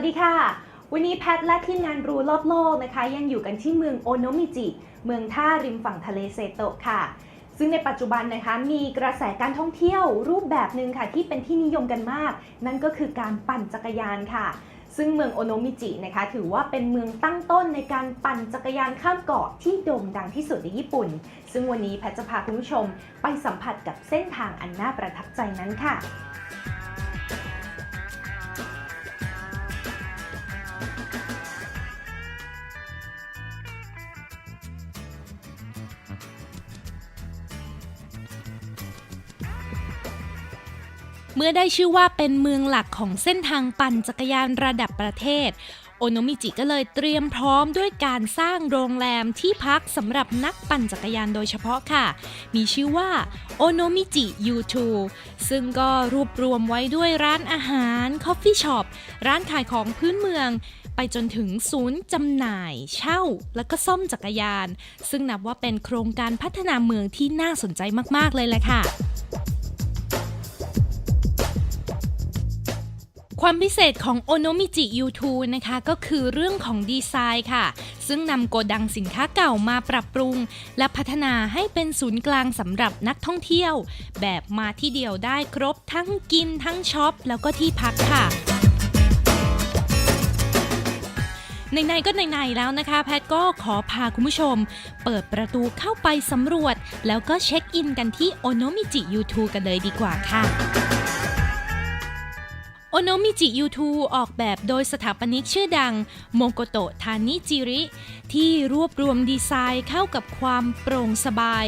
สวัสดีค่ะ วันนี้แพทและทีมงานรู้รอบโลกนะคะ ยังอยู่กันที่เมืองโอโนมิจิ เมืองท่าริมฝั่งทะเลเซโตะค่ะ ซึ่งในปัจจุบันนะคะมีกระแสการท่องเที่ยวรูปแบบหนึ่งค่ะ ที่เป็นที่นิยมกันมาก นั่นก็คือการปั่นจักรยานค่ะ ซึ่งเมืองโอโนมิจินะคะ ถือว่าเป็นเมืองตั้งต้นในการปั่นจักรยานข้ามเกาะที่โด่งดังที่สุดในญี่ปุ่น ซึ่งวันนี้แพทจะพาคุณผู้ชมไปสัมผัสกับเส้นทางอันน่าประทับใจนั้นค่ะ เมื่อได้ชื่อว่าเป็นเมืองหลักของเส้นทางปั่นจักรยานระดับประเทศ โอโนมิจิก็เลยเตรียมพร้อมด้วยการสร้างโรงแรมที่พักสำหรับนักปั่นจักรยานโดยเฉพาะค่ะ มีชื่อว่าโอโนมิจิ U2 ซึ่งก็รวบรวมไว้ด้วยร้านอาหารคอฟฟี่ช็อปร้านขายของพื้นเมืองไปจนถึงศูนย์จำหน่าย เช่า แล้วก็ซ่อมจักรยาน ซึ่งนับว่าเป็นโครงการพัฒนาเมืองที่น่าสนใจมาก ๆ เลยแหละค่ะ ความพิเศษของ Onomichi U2 นะคะก็คือเรื่องของดีไซน์ค่ะ ซึ่งนำโกดังสินค้าเก่ามาปรับปรุง และพัฒนาให้เป็นศูนย์กลางสำหรับนักท่องเที่ยว แบบมาที่เดียวได้ครบทั้งกินทั้งช็อป แล้วก็ที่พักค่ะในๆก็ในๆแล้วนะคะ แพทก็ขอพาคุณผู้ชม เปิดประตูเข้าไปสำรวจ แล้วก็เช็คอินกันที่ Onomichi U2 กันเลยดีกว่าค่ะ โอโนมิจิยูทูออกแบบโดยสถาปนิกชื่อดังโมโกโตะทานิจิริ ที่รวบรวมดีไซน์เข้ากับความโปร่งสบาย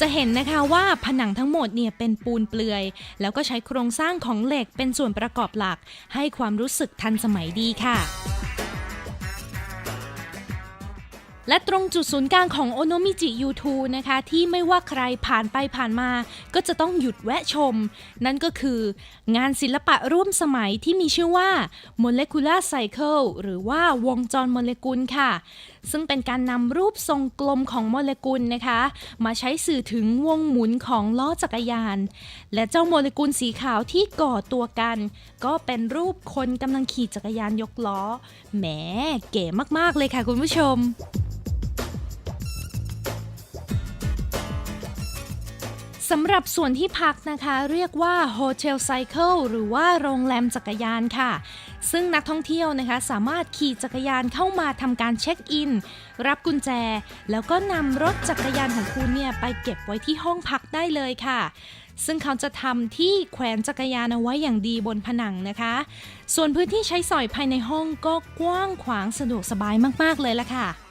จะเห็นนะคะว่าผนังทั้งหมดเนี่ยเป็นปูนเปลือย แล้วก็ใช้โครงสร้างของเหล็กเป็นส่วนประกอบหลัก ให้ความรู้สึกทันสมัยดีค่ะ และตรงจุดศูนย์กลางของโอโนมิจิ U2 นะคะ ที่ไม่ว่าใครผ่านไปผ่านมา ก็จะต้องหยุดแวะชม นั่นก็คืองานศิลปะร่วมสมัยที่มีชื่อว่า Molecular Cycle หรือว่าวงจรโมเลกุลค่ะ ซึ่งเป็นการนำรูปทรงกลมของโมเลกุลนะคะ มาใช้สื่อถึงวงหมุนของล้อจักรยาน และเจ้าโมเลกุลสีขาวที่ก่อตัวกัน ก็เป็นรูปคนกำลังขี่จักรยานยกล้อแหมเก๋มากๆเลยค่ะคุณผู้ชม สำหรับส่วนที่พักนะคะ เรียกว่า Hotel Cycle หรือว่าโรงแรมจักรยานค่ะ ซึ่งนักท่องเที่ยวนะคะ สามารถขี่จักรยานเข้ามาทำการเช็คอิน รับกุญแจ แล้วก็นำรถจักรยานของคุณเนี่ย ไปเก็บไว้ที่ห้องพักได้เลยค่ะ ซึ่งเขาจะทำที่แขวนจักรยานเอาไว้อย่างดีบนผนังนะคะ ส่วนพื้นที่ใช้สอยภายในห้องก็กว้างขวางสะดวกสบายมากๆเลยละค่ะ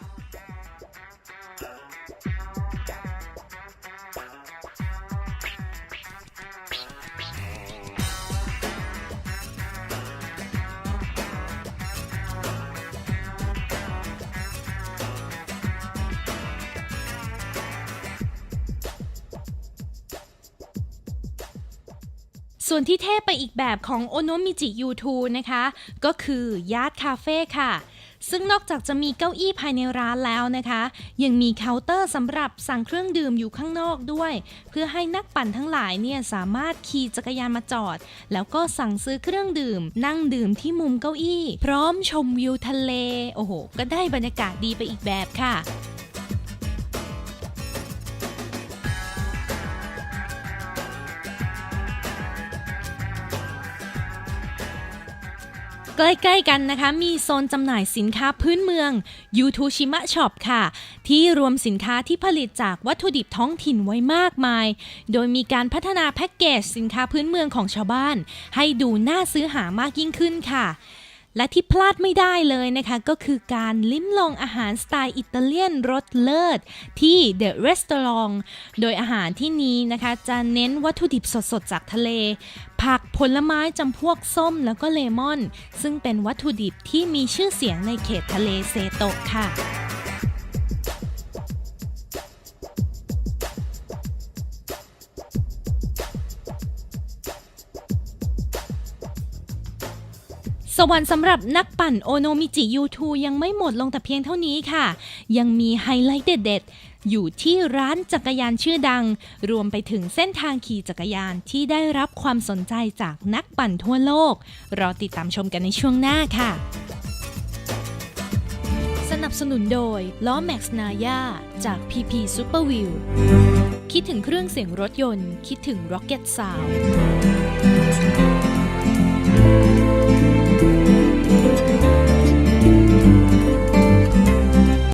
ส่วนที่เท่ไปอีกแบบของโอโนมิจิ U2 นะคะ ก็คือยาร์ดคาเฟ่ค่ะ ซึ่งนอกจากจะมีเก้าอี้ภายในร้านแล้วนะคะ ยังมีเคาน์เตอร์สำหรับสั่งเครื่องดื่มอยู่ข้างนอกด้วย เพื่อให้นักปั่นทั้งหลายเนี่ยสามารถขี่จักรยานมาจอด แล้วก็สั่งซื้อเครื่องดื่ม นั่งดื่มที่มุมเก้าอี้ พร้อมชมวิวทะเล โอ้โห ก็ได้บรรยากาศดีไปอีกแบบค่ะ ใกล้ๆกันนะคะ มีโซนจำหน่ายสินค้าพื้นเมืองยูทูชิมะช็อปค่ะ ที่รวมสินค้าที่ผลิตจากวัตถุดิบท้องถิ่นไว้มากมาย โดยมีการพัฒนาแพ็กเกจสินค้าพื้นเมืองของชาวบ้าน ให้ดูน่าซื้อหามากยิ่งขึ้นค่ะ และที่พลาดไม่ได้เลยนะคะก็คือการลิ้มลองอาหารสไตล์อิตาเลียนรสเลิศที่ The Restaurant โดยอาหารที่นี้นะคะจะเน้นวัตถุดิบสดๆ จากทะเล ผักผลไม้จำพวกส้มแล้วก็เลมอน ซึ่งเป็นวัตถุดิบที่มีชื่อเสียงในเขตทะเลเซโตะค่ะ สวรรค์สำหรับนักปั่นโอโนมิจิ U2 ยังไม่หมดลงแต่เพียงเท่านี้ค่ะ ยังมีไฮไลท์เด็ดๆ อยู่ที่ร้านจักรยานชื่อดัง รวมไปถึงเส้นทางขี่จักรยานที่ได้รับความสนใจจากนักปั่นทั่วโลก รอติดตามชมกันในช่วงหน้าค่ะ สนับสนุนโดยล้อ Max Naya จาก PP Super Wheel คิดถึงเครื่องเสียงรถยนต์ คิดถึง Rocket Sound